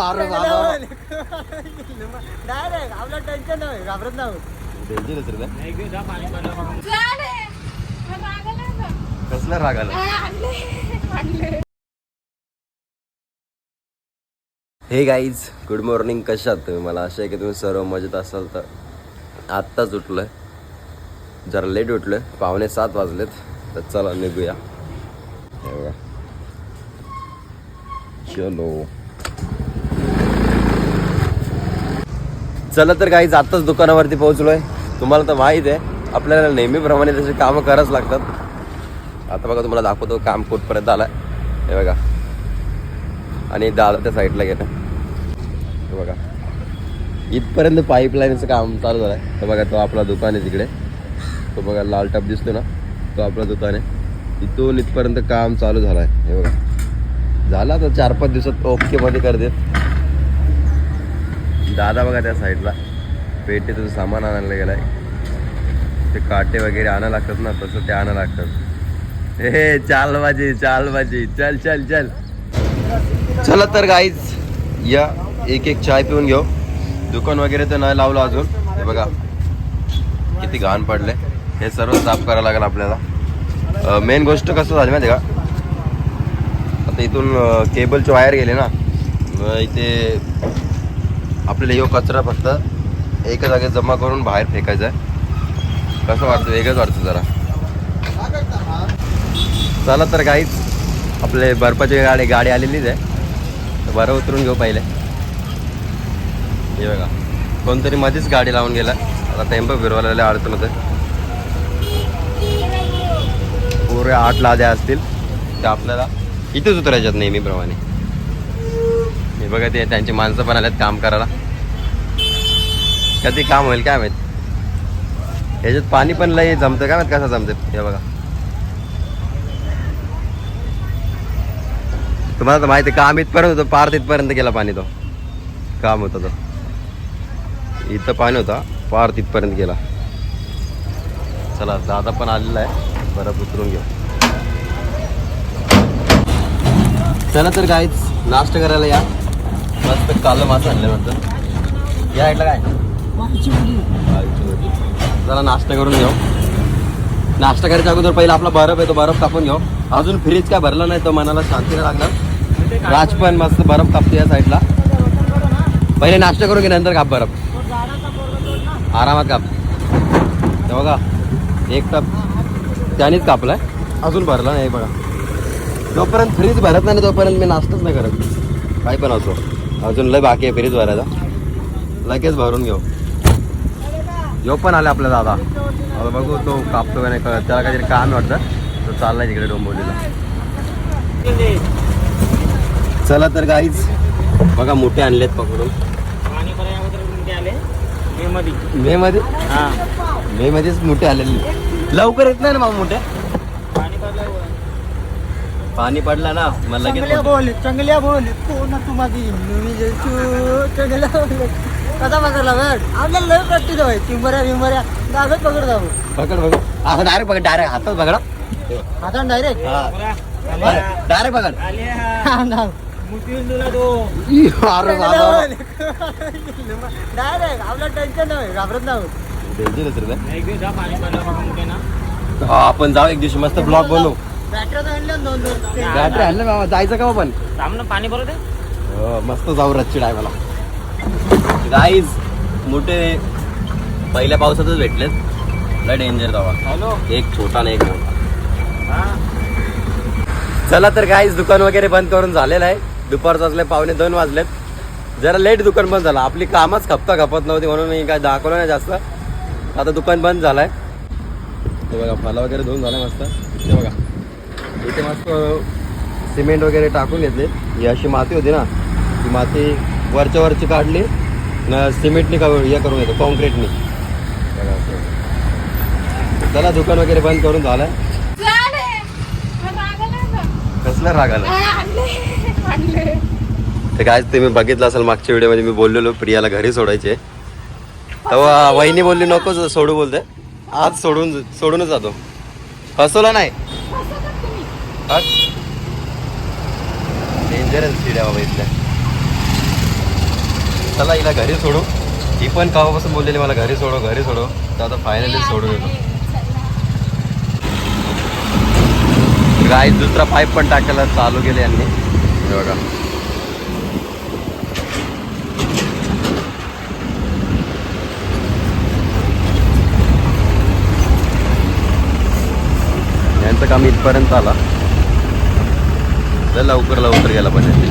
अरे बाबा. डायरेक्ट आपला टेन्शन नाही घाबरत नाही. रे बे. कसला राग आला? हे गाईज गुड मॉर्निंग कशात तुम्ही? मला असं आहे की तुम्ही सर्व मजेत असाल तर आत्ताच उठलोय. जरा लेट उठलोय. पावणे सात वाजलेत तर चला निघूया. हे बघा. चलो. चला तर काहीच आत्ताच दुकानावरती पोहोचलोय. तुम्हाला तर माहीत आहे आपल्याला नेहमीप्रमाणे त्याचे कामं करावंच लागतात. आता बघा तुम्हाला दाखवतो काम कुठपर्यंत आलाय. हे बघा. आणि दादा त्या साईडला गेलं. हे बघा. इथपर्यंत पाईपलाईनचं काम चालू झालं आहे तर बघा तो आपला दुकान आहे तिकडे. तो बघा लाल टप दिसतो ना. तो आपला दुकान आहे. इथून इथपर्यंत काम चालू झालं आहे हे बघा. झाला तर चार पाच दिवसात ओके मध्ये कर देत. दादा बघा त्या साईडला पेटीचं सामान आणायला गेलाय. ते काटे वगैरे आणायला लागतात ना तसं ते आणायला लागतात. हे चाल बाजी चाल बाजी चल चल. चल चला तर गाईज या एक एक चाय पिऊन घेऊ. दुकान वगैरे तर नाही लावलं अजून. हे बघा किती घाण पडले हे सर्व साफ करावं लागेल आपल्याला. मेन गोष्ट कसं झाली माहिती का? आता इथून केबलचे वायर गेले ना. इथे आपल्याला यो कचरा फक्त एका जागेत जमा करून बाहेर फेकायचा आहे. कसं वाटतं? वेगळंच वाटतं जरा. चला तर काहीच आपले बर्फाची गाडी गाडी आलेलीच आहे. तर बरं उतरून घेऊ पहिले. हे बघा कोणतरी मध्येच गाडी लावून गेला. आता टेम्पो फिरवायला अडचण होते पुरे आठ लाद्या असतील. ते आपल्याला इथेच उतरायच्यात नेहमीप्रमाणे हे बघा ते त्यांची माणसं पण आल्यात काम करायला. कधी काम होईल काय माहीत? ह्याच्यात पाणी पण लय जमतं काय माहीत कसं जमतं हे बघा. तुम्हाला तर माहिती आहे, काम इथपर्यंत होतं पार तिथपर्यंत गेला पाणी तो. काम होतं तो. इथं पाणी होता पार तिथपर्यंत गेला. चला दादा पण आलेला आहे. बरं उतरून घेऊ. चला तर काहीच नाश्ता करायला या. मस्त काल मासा आणलं म्हणतं या ऐकलं काय? जरा नाश्ता करून घेऊ. नाश्ता करायच्या अगोदर पहिला आपला बर्फ आहे तो बर्फ कापून घेऊ. अजून फ्रीज काय भरला नाही तो मनाला शांती नाही लागणार. राज पण मस्त बर्फ कापते या साईडला पहिले नाश्ता करून घे नंतर काप बर्फ. आरामात काप. हे बघा एक टप त्यानेच कापलाय. अजून भरला नाही बघा. जोपर्यंत फ्रीज भरत नाही तोपर्यंत मी नाश्ताच नाही करत. काय पण असो. अजून लय बाकी आहे फ्रीज भरायचा लगेच भरून घेऊ. यो पण आले आपल्या दादा. आता बघू तो कापतो का नाही कळत. त्याला काहीतरी काम वाटतं. तो चाललाय तिकडे डोंबवलीला. चला तर काहीच बघा मोठे आणलेत पकडून. मे मध्ये मे मध्ये हा. मे मध्येच मोठे आलेले. लवकर येत नाही ना मामा मोठे? पाणी पडला ना मला लगेच चांगल्या. बोल चांगल्या बोल कोण तू माझी चांगल्या बोल कसा पकडला बघ? आपल्याला लय प्रॅक्टिस हवंय चिंबऱ्या बिंबऱ्या. दागत पकड जाऊ. पकड पकड. असं डायरेक्ट पकड डायरेक्ट हातात पकडा. आता डायरेक्ट डायरेक्ट पकड. ई, अरे बाबा. डायरेक्ट आपला टेन्शन नाही घाबरत नाही. Dangerous रे बे. हा, आपण जाऊ एक दिवशी मस्त ब्लॉग बनवू. बॅटरी आणलं बाबा जायचं का आपण सामनं पाणी आहे हो, मस्त जाऊ रच्ची मला. गाईज मोठे पहिल्या पावसातच भेटलेत. लय डेंजर जावा हॅलो एक छोटा नाही एक मोठा. हा. चला तर काहीच दुकान वगैरे बंद करून झालेलं आहे. दुपारचं वाजले पावणे दोन वाजलेत. जरा लेट दुकान बंद झालं. आपली कामच खपता खपत नव्हती म्हणून मी काय दाखवलं नाही जास्त. आता दुकान बंद झालंय. हे बघा फला वगैरे धुवून झालं मस्त. हे बघा. इथे मस्त सिमेंट वगैरे टाकून घेतले. ही अशी माती होती ना ती माती वरच्या वरची काढली न सिमेंटनी का हे करून घेतो कॉन्क्रीटनी. चला दुकान वगैरे बंद करून झालंय. कसला राग आला? ते काय तुम्ही बघितलं असेल मागच्या व्हिडिओमध्ये मी बोललेलो प्रियाला घरी सोडायचे. तेव्हा वहिनी बोलली नको सोडू बोलते. आज सोडून सोडूनच जातो. फसवलं नाही. हट. डेंजरस स्पीड आहे बाबा इथल्या. चला हिला घरी सोडू. ही पण कावापासून बोललेली मला घरी सोडो घरी सोडो. तर आता फायनली सोडून येतो. गाय दुसरा पाईप पण टाकायला चालू केले यांनी. बघा. यांचं काम इथपर्यंत आला. लय लवकर लवकर गेला पाहिजे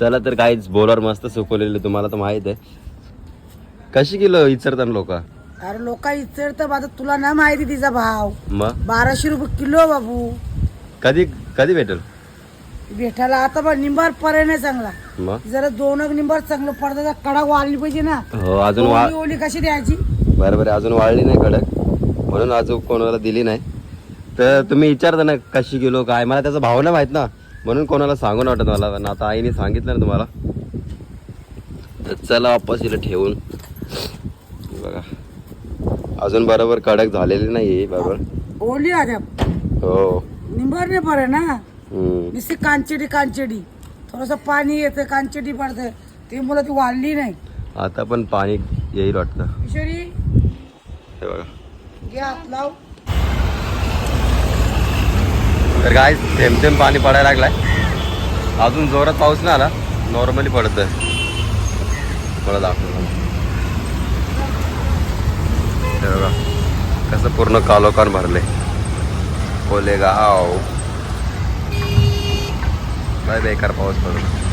चला तर काहीच बोलर मस्त सुकवलेले तुम्हाला तर माहीत आहे. कशी किलो इचरतात लोक? अरे लोक इचरतं आता तुला ना माहिती तिचा भाव. मग? बाराशे रुपये किलो बाबू. कधी कधी भेटेल? भेटायला आता बघ निंबार पर्याय नाही चांगला. मग? जरा दोन एक निंबार चांगलं पडतं तर कडा वाळली पाहिजे ना. हो अजून वा ओली ओली कशी द्यायची? बरोबर आहे अजून वाळली नाही कडक. म्हणून अजून कोणाला दिली नाही. तर तुम्ही विचारता ना कशी किलो काय? मला त्याचा भाव नाही माहीत ना. म्हणून कोणाला सांगू नाही वाटत मला पण आता आईने सांगितलं ना तुम्हाला. तर चला वापस हिला ठेवून. बघा. अजून बरोबर कडक झालेली नाही बरोबर. ओली आता हो. निंबार नाही पडे ना. नुसती कांचडी कांचडी. थोडस पाणी येतं कांचडी पडतं. ते मुलं ती वाढली नाही. आता पण पाणी येईल वाटतं. किशोरी हे बघा. घे हात लाव. तर काय थेंब थेंब पाणी पडायला लागलाय. अजून जोरात पाऊस नाही आला. नॉर्मली पडत मला दाखवतो. हे बघा. कसं पूर्ण कालोखान भरले कोलेगाव काय बेकार पाऊस पडतो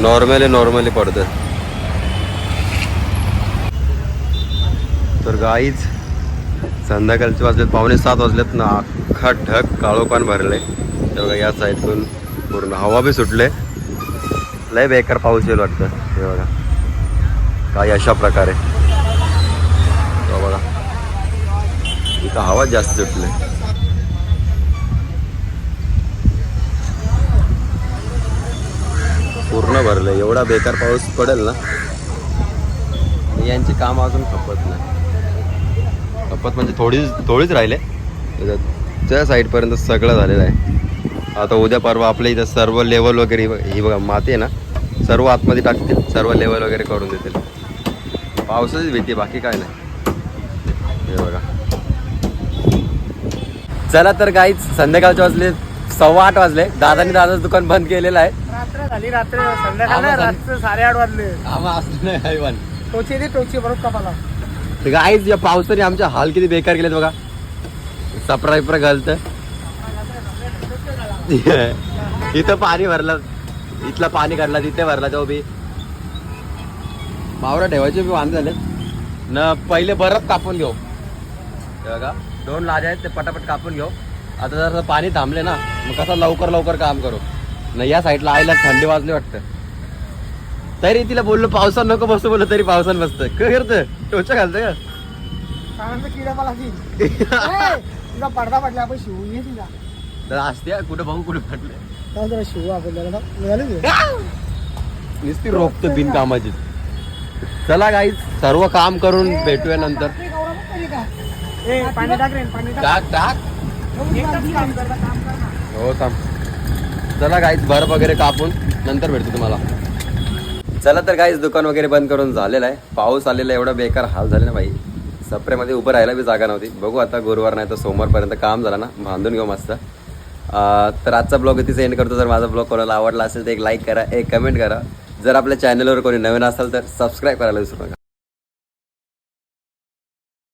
नॉर्मली नॉर्मली पडतं तर गाईच संध्याकाळचे वाजलेत पावणे सात वाजलेत ना अख्खा ढग काळोखान भरले ते बघा या साईडतून पूर्ण हवा बी सुटले लय बेकार पाऊस येईल वाटतं. हे बघा. काही अशा प्रकारे. तो बघा. इथं हवा जास्त सुटले पूर्ण भरले एवढा बेकार पाऊस पडेल ना? यांची काम अजून खपत नाही. खपत म्हणजे थोडीच थोडीच राहिले. त्या साईडपर्यंत सगळं झालेलं आहे. आता उद्या परवा आपल्या इथं सर्व लेवल वगैरे ही बघा माती आहे ना सर्व आतमध्ये टाकतील सर्व लेवल वगैरे करून देतील. पावसाचीच भीती बाकी काय नाही. हे बघा. चला तर काहीच संध्याकाळचे वाजले सव्वा आठ वाजले. दादानी दादाचं दुकान बंद केलेलं आहे. रात्र झाली रात्र संध्याकाळ नाही, रात्र साडेआठ वाजले. आम्हा असं नाही हैवान टोची दे टोची बरोबर कपाला. गाईज या पावसाने आमच्या हाल किती बेकार केलेत बघा. सपरा विपरा घालत इथं पाणी भरलं. इथला पाणी काढला तिथे भरला तो बी. मावरा ठेवायचे बी वांदे झाले न पहिले बरंच कापून घेऊ. हे बघा दोन लाद्या आहेत ते पटापट कापून घेऊ. आता जर पाणी थांबले ना. मग कसं लवकर लवकर काम करू? न या साईडला आईला थंडी वाजली वाटतं. तरी तिला बोललो पावसात नको बसतो बोललो तरी पावसात बसतं काय करतं टोचा घालतं का? किडा मला पडदा पडला आपण शिवू ये तुझा. तर असते कुठं बघू कुठे जरा शिवू ते? नुसती रोखतं बिनकामाची. चला गाईज सर्व काम करून भेटूया नंतर. ए, पाणी टाक टाक. हो थांब. चला गाईज बर्फ वगैरे कापून नंतर भेटतो तुम्हाला. चला तर गाईज दुकान वगैरे बंद करून झालेलं आहे. पाऊस आलेला एवढा बेकार हाल झाले ना भाई. सप्रेमध्ये उभं राहायला बी जागा नव्हती. बघू आता गुरुवार नाही तर सोमवारपर्यंत काम झालं ना. बांधून घेऊ मस्त. तर आजचा ब्लॉग इथे सेंड करतो. जर माझा ब्लॉग कोणाला आवडला असेल तर एक लाईक करा एक कमेंट करा. जर आपल्या चॅनलवर कोणी नवीन असाल तर सबस्क्राईब करायला विसरू नका.